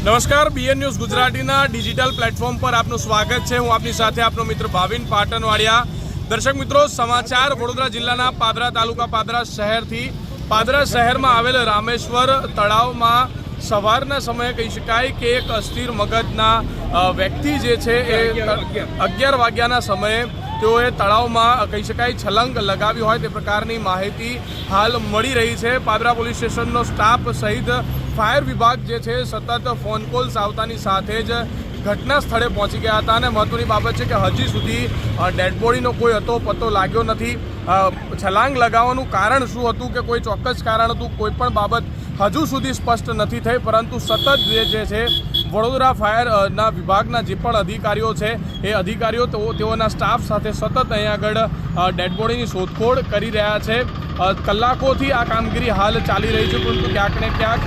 નમસ્કાર BN news ગુજરાતીના digital platform પર આપનું સ્વાગત છે. હું આપની સાથે આપનો મિત્ર ભાવિન પાટણવાડિયા. દર્શક મિત્રો સમાચાર વડોદરા જિલ્લાના પાદરા તાલુકા પાદરા શહેરથી. પાદરા શહેરમાં આવેલ રામેશ્વર તળાવમાં સવારના સમયે કહી શકાય કે એક અસ્થિર મગજના વ્યક્તિ જે છે એ અગિયાર વાગ્યાના સમયે તેઓએ તળાવમાં કહી શકાય છલંગ લગાવી હોય તે પ્રકારની માહિતી હાલ મળી રહી છે. પાદરા પોલીસ સ્ટેશનનો સ્ટાફ સહિત ફાયર વિભાગ જે છે સતત ફોન કોલ્સ આવતાની સાથે જ ઘટના સ્થળે પહોંચી ગયા હતા અને મહત્વની બાબત છે કે હજી સુધી ડેડ બોડીનો કોઈ હતો પતો લાગ્યો નથી. છલાંગ લગાવવાનું કારણ શું હતું કે કોઈ ચોક્કસ કારણ હતું? કોઈ પણ બાબત હજુ સુધી સ્પષ્ટ નથી થઈ, પરંતુ સતત જે છે, વડોદરા ફાયરના વિભાગના જે પણ અધિકારીઓ છે, એ અધિકારીઓ તેઓ તેઓના સ્ટાફ સાથે સતત અહીં આગળ ડેડ બોડીની શોધખોળ કરી રહ્યા છે. કલાકોથી આ કામગીરી હાલ ચાલી રહી છે, પરંતુ ક્યાંક ને ક્યાંક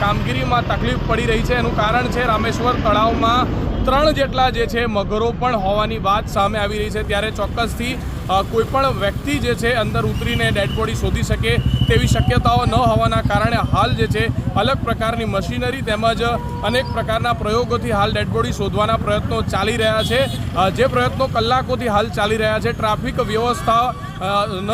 કામગીરીમાં તકલીફ પડી રહી છે. એનું કારણ છે રામેશ્વર તળાવમાં ત્રણ જેટલા જે છે મગરો પણ હોવાની વાત સામે આવી રહી છે. ત્યારે ચોક્કસથી કોઈપણ વ્યક્તિ જે છે અંદર ઉતરીને ડેડ બોડી શોધી શકે તેવી શક્યતાઓ ન હોવાના કારણે હાલ જે છે અલગ પ્રકારની મશીનરી તેમજ અનેક પ્રકારના પ્રયોગોથી હાલ ડેડ બોડી શોધવાના પ્રયત્નો ચાલી રહ્યા છે. જે પ્રયત્નો કલાકોથી હાલ ચાલી રહ્યા છે. ટ્રાફિક વ્યવસ્થા ન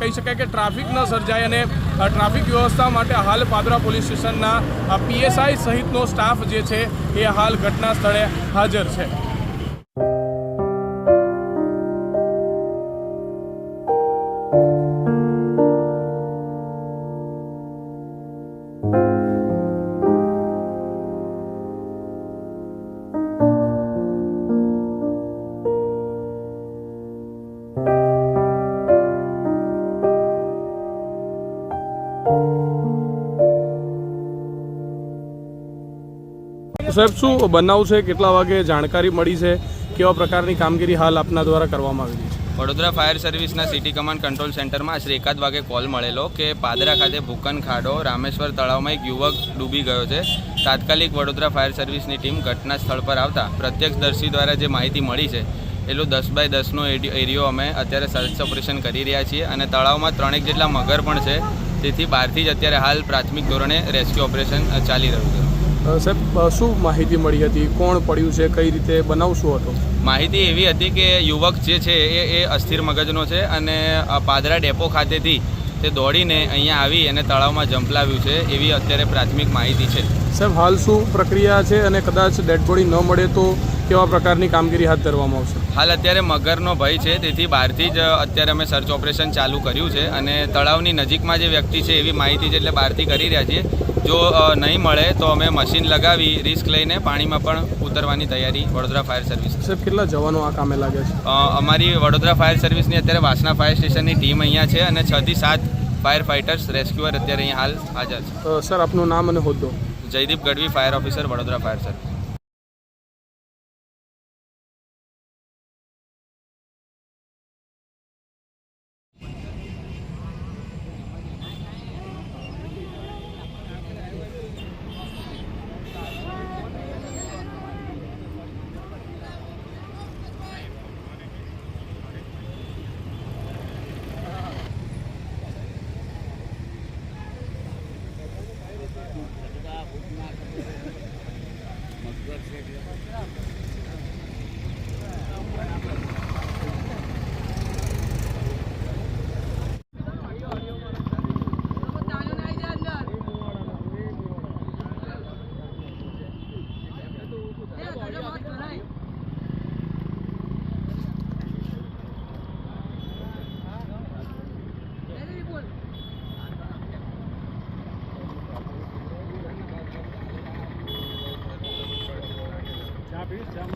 કહી શકાય કે ટ્રાફિક ન સર્જાય અને ટ્રાફિક વ્યવસ્થા માટે હાલ પાદરા પોલીસ સ્ટેશનના પીએસઆઈ સહિતનો સ્ટાફ જે છે એ હાલ ઘટના સ્થળે હાજર છે. સાહેબ, શું બનાવ છે? કેટલા વાગે જાણકારી મળી છે? કેવા પ્રકારની કામગીરી હાલ આપના દ્વારા કરવામાં આવી છે? વડોદરા ફાયર સર્વિસના સિટી કમાન્ડ કંટ્રોલ સેન્ટરમાં આશરે એકાદ વાગે કોલ મળેલો કે પાદરા ખાતે ભૂકન ખાડો, રામેશ્વર તળાવમાં એક યુવક ડૂબી ગયો છે. તાત્કાલિક વડોદરા ફાયર સર્વિસની ટીમ ઘટના સ્થળ પર આવતા પ્રત્યક્ષદર્શી દ્વારા જે માહિતી મળી છે એટલું દસ બાય દસનો એરિયો અમે અત્યારે સર્ચ ઓપરેશન કરી રહ્યા છીએ અને તળાવમાં ત્રણેક જેટલા મગર પણ છે. તેથી બહારથી જ અત્યારે હાલ પ્રાથમિક ધોરણે રેસ્ક્યુ ઓપરેશન ચાલી રહ્યું છે. સાહેબ શું માહિતી મળી હતી? કોણ પડ્યું છે? કઈ રીતે બનાવ શું હતો? માહિતી એવી હતી કે યુવક જે છે એ એ અસ્થિર મગજનો છે અને પાદરા ડેપો ખાતેથી તે દોડીને અહીંયા આવી અને તળાવમાં જંપલાવ્યું છે એવી અત્યારે પ્રાથમિક માહિતી છે. સાહેબ હાલ શું પ્રક્રિયા છે અને કદાચ ડેડ બોડી ન મળે તો કેવા પ્રકારની કામગીરી હાથ ધરવામાં આવશે? હાલ અત્યારે મગરનો ભય છે તેથી બહારથી જ અત્યારે અમે સર્ચ ઓપરેશન ચાલુ કર્યું છે અને તળાવની નજીકમાં જે વ્યક્તિ છે એવી માહિતી છે એટલે બહારથી કરી રહ્યા છીએ. જો નહીં મળે તો અમે મશીન લગાવી રિસ્ક લઈને પાણીમાં પણ ઉતરવાની તૈયારી વડોદરા ફાયર સર્વિસ સાહેબ કેટલા જવાનો આ કામે લાગે છે? અમારી વડોદરા ફાયર સર્વિસની અત્યારે વાસણા ફાયર સ્ટેશનની ટીમ અહીંયા છે અને છ થી સાત ફાયર ફાઇટર્સ રેસ્ક્યુઅર અત્યારે અહીંયા હાલ હાજર છે. સર આપનું નામ અને હોદ્દો? Jaydeep Gadhvi fire officer Vadodara fire service copies. Tell me